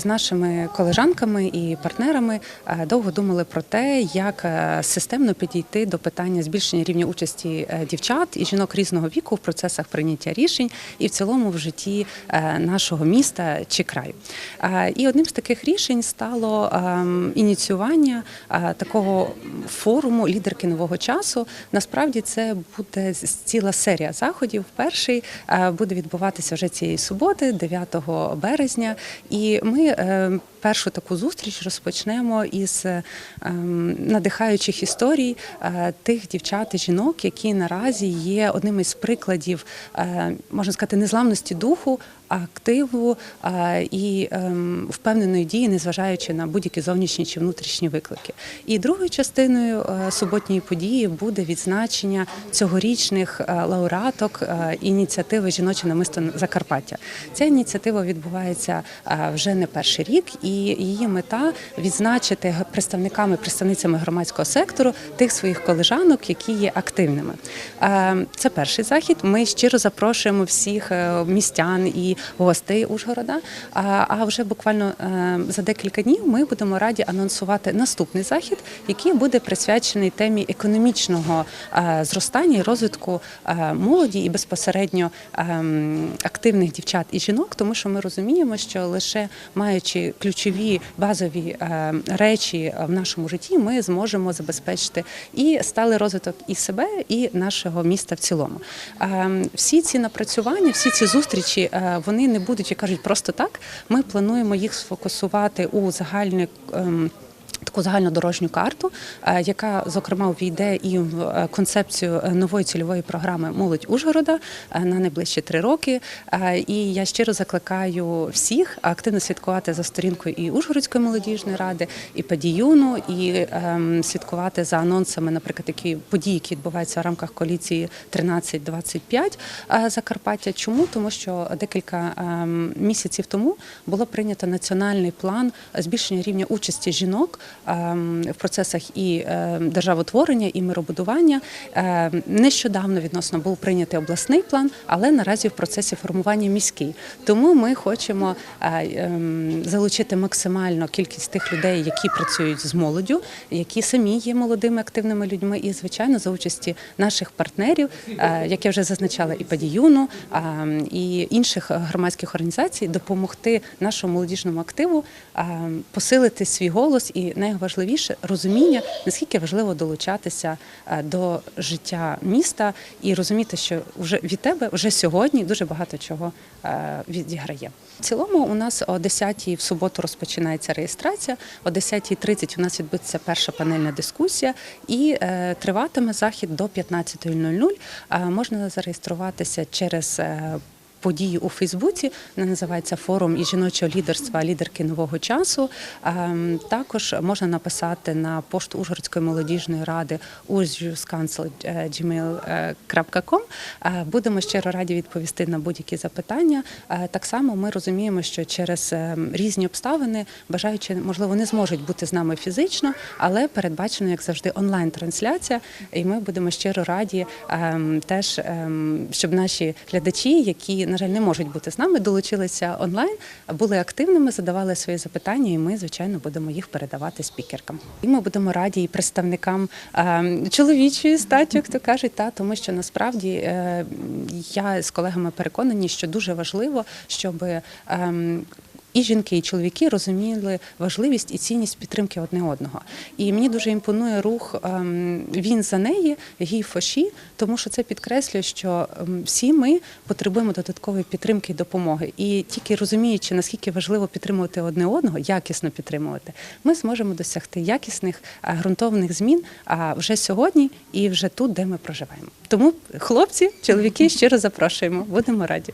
з нашими колежанками і партнерами е, довго думали про те, як е, системно підійти до питання збільшення рівня участі е, дівчат і жінок різного віку в процесах прийняття рішень і в цілому в житті нашого міста чи краю. І одним з таких рішень стало ем, ініціювання такого форуму лідерки нового часу. Насправді це буде ціла серія заходів. Перший буде відбуватися вже цієї суботи, 9 березня. І ми Um, першу таку зустріч розпочнемо із е, ем, надихаючих історій е, тих дівчат і жінок, які наразі є одним із прикладів, е, можна сказати, незламності духу. Активу і ем, впевненої дії, незважаючи на будь-які зовнішні чи внутрішні виклики. І другою частиною суботньої події буде відзначення цьогорічних лауреаток ініціативи Жіноче намисто Закарпаття. Ця ініціатива відбувається вже не перший рік, і її мета відзначити представниками, представницями громадського сектору тих своїх колежанок, які є активними. Е, Це перший захід. Ми щиро запрошуємо всіх е, містян і гостей Ужгорода. А вже буквально е, за декілька днів ми будемо раді анонсувати наступний захід, який буде присвячений темі економічного зростання і розвитку молоді і безпосередньо ем, активних дівчат і жінок, тому що ми розуміємо, що лише маючи ключові базові е, речі в нашому житті, ми зможемо забезпечити і сталий розвиток і себе, і нашого міста в цілому. Ем, Всі ці напрацювання, всі ці зустрічі, е, вони не будуть, як кажуть, просто так. Ми плануємо їх сфокусувати у загальний. Таку загальнодорожню карту, е, яка зокрема увійде і в е, концепцію е, нової цільової програми Молодь Ужгорода на найближчі три роки. І я щиро закликаю всіх активно слідкувати за сторінкою і Ужгородської молодіжної ради, і Падіюну, і ем, слідкувати за анонсами, наприклад, такі події, які відбуваються в рамках коаліції 13-25 е, Закарпаття. Чому? Тому що декілька ем, місяців тому було прийнято національний план збільшення рівня участі жінок в процесах і ем, державотворення, і миробудування. Ем, Нещодавно відносно був прийнятий обласний план, але наразі в процесі формування міський. Тому ми хочемо е, ем, залучити максимально кількість тих людей, які працюють з молоддю, які самі є молодими активними людьми, і звичайно за участі наших партнерів, е, як я вже зазначала, і Падіюну, а, і інших громадських організацій, допомогти нашому молодіжному активу посилити свій голос і найважливіше розуміння, наскільки важливо долучатися е, до життя міста і розуміти, що вже від тебе вже сьогодні дуже багато чого е, відіграє. В цілому у нас о 10-й в суботу розпочинається реєстрація, о 10.30 у нас відбудеться перша панельна дискусія і е, триватиме захід до 15.00. Е, можна зареєструватися через е, подію у Фейсбуці. Вона називається форум і жіночого лідерства лідерки нового часу. Ем, Також можна написати на пошту Ужгородської молодіжної ради urjuscouncil.gmail.com. Е, Будемо щиро раді відповісти на будь-які запитання. Е, Так само ми розуміємо, що через ем, різні обставини бажаючи, можливо, не зможуть бути з нами фізично, але передбачено, як завжди, онлайн-трансляція. І ми будемо щиро раді ем, теж, щоб наші глядачі, які, на жаль, не можуть бути з нами, долучилися онлайн, були активними, задавали свої запитання, і ми, звичайно, будемо їх передавати спікеркам. І ми будемо раді і представникам ем, чоловічої статі, як то кажуть, та тому що насправді е, я з колегами переконані, що дуже важливо, щоб ем, і жінки, і чоловіки розуміли важливість і цінність підтримки одне одного. І мені дуже імпонує рух ем, він за неї, гій фоші, тому що це підкреслює, що ем, всі ми потребуємо додаткової підтримки і допомоги. І тільки розуміючи, наскільки важливо підтримувати одне одного, якісно підтримувати, ми зможемо досягти якісних е, ґрунтовних змін вже сьогодні і вже тут, де ми проживаємо. Тому хлопці, чоловіки, щиро запрошуємо, будемо раді.